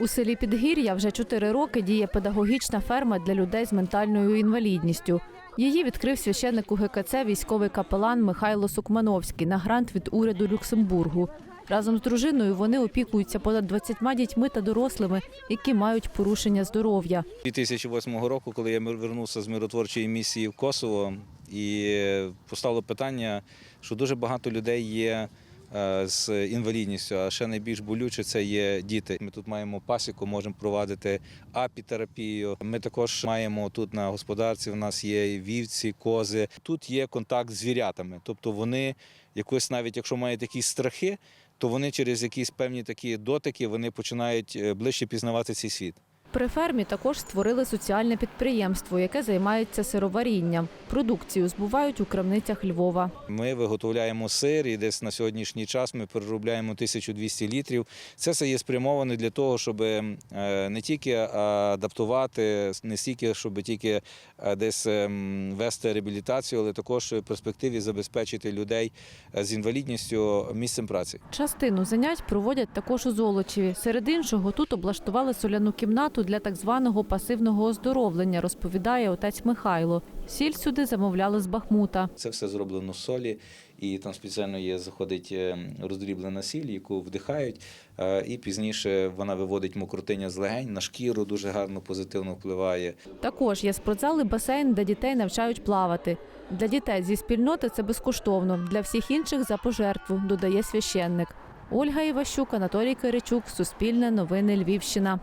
У селі Підгір'я вже чотири роки діє педагогічна ферма для людей з ментальною інвалідністю. Її відкрив священник УГКЦ військовий капелан Михайло Сукмановський на грант від уряду Люксембургу. Разом з дружиною вони опікуються понад 20 дітьми та дорослими, які мають порушення здоров'я. 2008 року, коли я вернувся з миротворчої місії в Косово, і постало питання, що дуже багато людей є е, з інвалідністю, а ще найбільш болюче це є діти. Ми тут маємо пасіку, можемо провадити апітерапію. Ми також маємо тут на господарці. У нас є вівці, кози. Тут є контакт з звірятами, тобто вони якось навіть якщо мають якісь страхи, то вони через якісь певні такі дотики вони починають е, ближче пізнавати цей світ. При фермі також створили соціальне підприємство, яке займається сироварінням. Продукцію збувають у крамницях Львова. Ми виготовляємо сир і десь на сьогоднішній час ми переробляємо 1200 літрів. Це все є спрямоване для того, щоб е, не тільки адаптувати, не стільки, щоб тільки е, десь ем, вести реабілітацію, але також в перспективі забезпечити людей е, з інвалідністю місцем праці. Частину занять проводять також у Золочеві. Серед іншого тут облаштували соляну кімнату для так званого пасивного оздоровлення, розповідає отець Михайло. Сіль сюди замовляли з Бахмута. Це все зроблено з солі, і там спеціально є заходить е, роздріблена сіль, яку вдихають, е, і пізніше вона виводить мокротиння з легень на шкіру, дуже гарно позитивно впливає. Також є спортзал і басейн, де дітей навчають плавати. Для дітей зі спільноти це безкоштовно, для всіх інших за пожертву, додає священник. Ольга Іващук, Анатолій Киричук, Суспільне новини Львівщина.